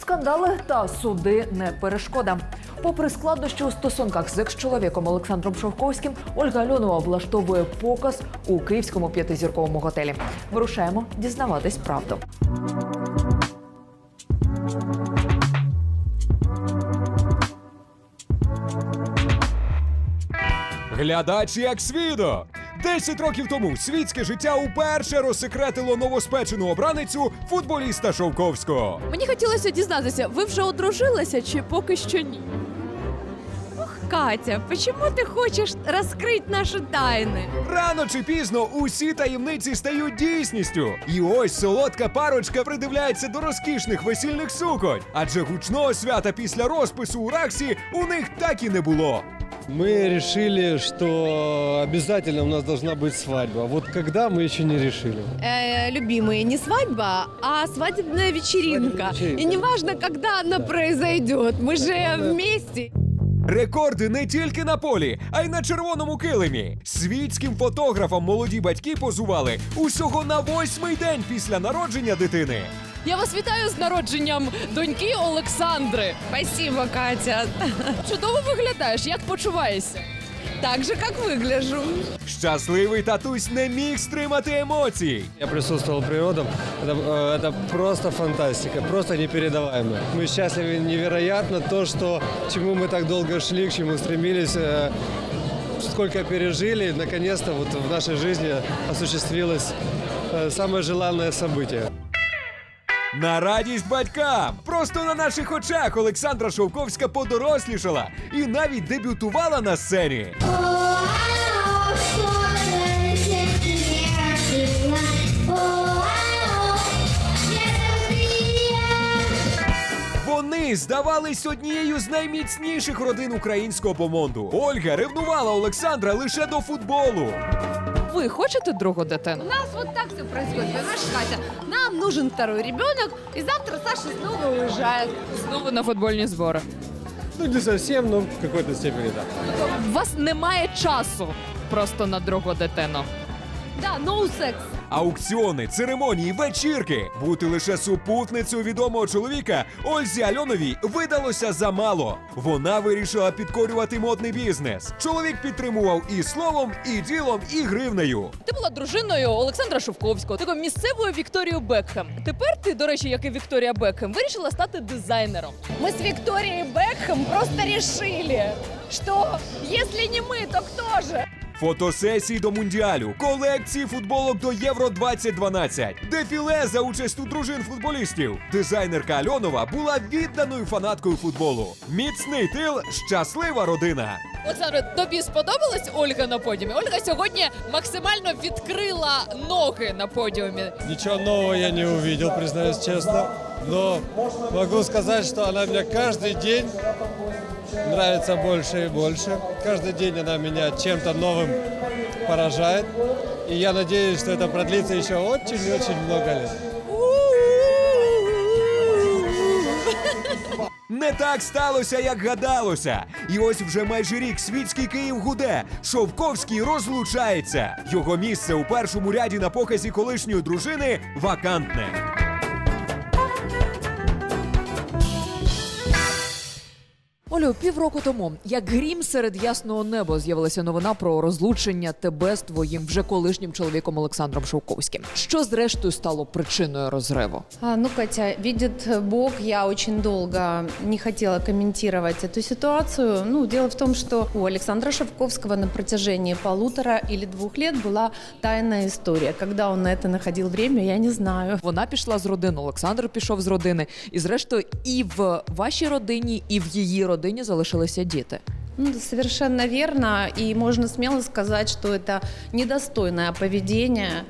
Скандали та суди не перешкода. Попри складнощі у стосунках з екс-чоловіком Олександром Шовковським, Ольга Альонова влаштовує показ у київському п'ятизірковому готелі. Вирушаємо дізнаватись правду. Глядач як свідок. Десять років тому світське життя уперше розсекретило новоспечену обраницю футболіста Шовковського. Мені хотілося дізнатися, ви вже одружилися чи поки що ні? Ох, Катя, чому ти хочеш розкрити наші тайни? Рано чи пізно усі таємниці стають дійсністю. І ось солодка парочка придивляється до розкішних весільних суконь. Адже гучного свята після розпису у Раксі у них так і не було Мы решили, что обязательно у нас должна быть свадьба. Вот когда мы еще не решили. Э, любимые, не свадьба, а свадебная вечеринка. Свадебная вечеринка. И неважно, когда она произойдет, мы же вместе. Рекорди не тільки на полі, а й на червоному килимі. Світським фотографам молоді батьки позували усього на восьмий день після народження дитини. Я вас вітаю з народженням доньки Олександри. Спасибо, Катя. Чудово виглядаєш, як почуваєшся? Так же, как выгляжу. Щасливий татусь не міг стримати емоцій. Я присутствовал при родах. Это, э, это просто фантастика, просто непередаваемо. Мы счастливы невероятно то, что к чему мы так долго шли, к чему стремились, э, сколько пережили, наконец-то вот в нашей жизни осуществилось э, самое желанное событие. На радість батькам! Просто на наших очах Олександра Шовковська подорослішала і навіть дебютувала на сцені. Вони здавались однією з найміцніших родин українського помонду. Ольга ревнувала Олександра лише до футболу. Ви хочете другу дитину? У нас вот так все происходит, понимаешь, Катя? Нам нужен второй ребенок, и завтра Саша снова уезжает. Знову на футбольні збори. Ну, не совсем, но в какой-то степени да. У вас немає часу просто на другу дитину. Да, no секс. Аукціони, церемонії, вечірки. Бути лише супутницею відомого чоловіка Ользі Альоновій видалося замало. Вона вирішила підкорювати модний бізнес. Чоловік підтримував і словом, і ділом, і гривнею. Ти була дружиною Олександра Шовковського, такою місцевою Вікторією Бекхем. Тепер ти, до речі, як і Вікторія Бекхем, вирішила стати дизайнером. Мы с Викторией Бекхэм просто решили, что если не мы, то кто же? Фотосесії до мундіалю, колекції футболок до Євро 2012, дефіле за участю дружин футболістів. Дизайнерка Альонова була відданою фанаткою футболу. Міцний тил, щаслива родина. Олександре, тобі сподобалась Ольга на подіумі? Ольга сьогодні максимально відкрила ноги на подіумі. Ничего нового я не увидел, признаюсь честно. Но могу сказать, что она мне каждый день нравится больше и больше. Каждый день она меня чем-то новым поражает. И я надеюсь, что это продлится еще очень-очень много лет. Не так сталося, як гадалося. І ось вже майже рік світський Київ гуде. Шовковський розлучається. Його місце у першому ряді на показі колишньої дружини вакантне. Олю, півроку тому, як грім серед ясного неба, з'явилася новина про розлучення тебе з твоїм вже колишнім чоловіком Олександром Шовковським. Що зрештою стало причиною розриву? А, Ну, Катя, видит Бог, я очень долго не хотела комментировать эту ситуацию. Ну, дело в том, что у Александра Шевковского на протяжении полутора или двух лет была тайная история. Когда он на это находил время, я не знаю. Вона пішла з родини, Олександр пішов з родини, і зрештою, і в вашій родині, і в її родині залишилися діти. Ну, совершенно верно. И можно смело сказать, что это недостойное поведение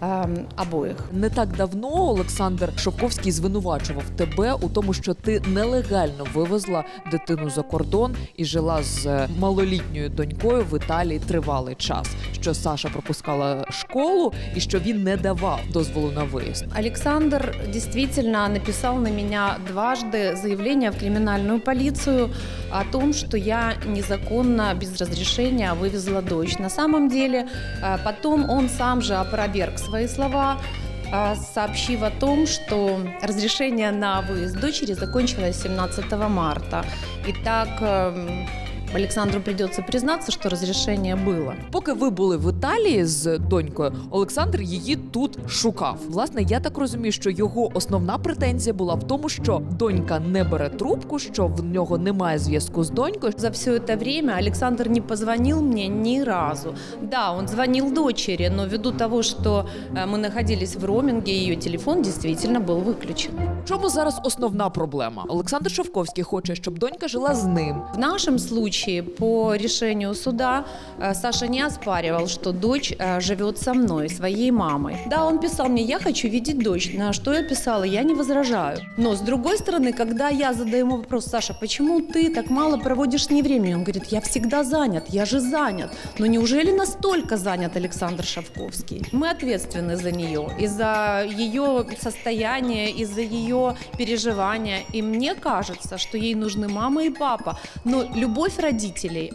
эм, обоих. Не так давно Олександр Шовковський звинувачував тебе у тому, що ти нелегально вивезла дитину за кордон і жила з е, малолітньою донькою в Італії тривалий час. Що Саша пропускала школу і що він не давав дозволу на виїзд. Александр действительно написал на меня дважды заявление в криминальную полицию о том, что я незаконно, без разрешения вывезла дочь. На самом деле, э, потом он сам же опроверг свои слова, сообщив о том, что разрешение на выезд дочери закончилось 17 марта. И так эм, Александру придется признаться, что разрешение было. Поки ви були в Італії з донькою, Олександр її тут шукав. Власне, я так розумію, що його основна претензія була в тому, що донька не бере трубку, що в нього немає зв'язку з донькою. За все это время Александр не позвонил мне ни разу. Да, он звонил дочери, но ввиду того, что э, мы находились в роуминге, ее телефон действительно был выключен. В чому зараз основна проблема? Олександр Шовковський хоче, щоб донька жила з ним. В нашем случае, по решению суда, э, Саша не оспаривал, что дочь э, живет со мной, своей мамой. Да, он писал мне, я хочу видеть дочь. На что я писала, я не возражаю. Но с другой стороны, когда я задаю ему вопрос, Саша, почему ты так мало проводишь с ней времени? Он говорит, я всегда занят, я же занят. Но неужели настолько занят Александр Шавковский? Мы ответственны за нее, и за ее состояние, и за ее переживания. И мне кажется, что ей нужны мама и папа. Но любовь родителей,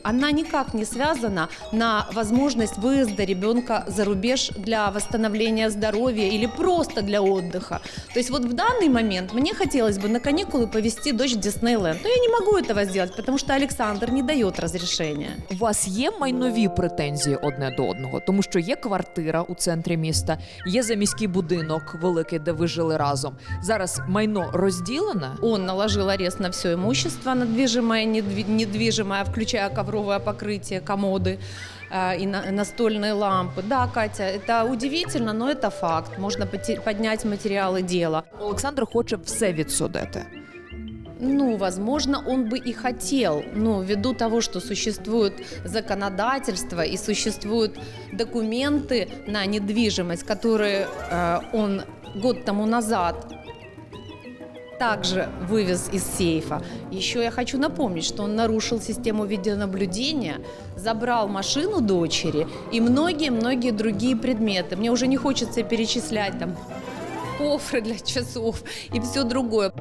она никак не связана на возможность выезда ребенка за рубеж для восстановления здоровья или просто для отдыха. То есть вот в данный момент мне хотелось бы на каникулы повезти дочь в Диснейленд. Но я не могу этого сделать, потому что Александр не дает разрешения. У вас є майнові претензії одне до одного, тому що є квартира у центрі міста, є заміський будинок великий, де ви жили разом. Зараз майно розділене. Он наложил арест на все имущество, недвижимое, недви- недвижимое, включая ковровое покрытие, комоды э, и на- настольные лампы. Да, Катя, это удивительно, но это факт. Можно поте- поднять материалы дела. Олександр хоче все відсудити. Ну, возможно, он бы и хотел, но ввиду того, что существует законодательство и существуют документы на недвижимость, которые э, он год тому назад также вывез из сейфа. Еще я хочу напомнить, что он нарушил систему видеонаблюдения, забрал машину дочери и многие-многие другие предметы. Мне уже не хочется перечислять там кофры для часов и все другое.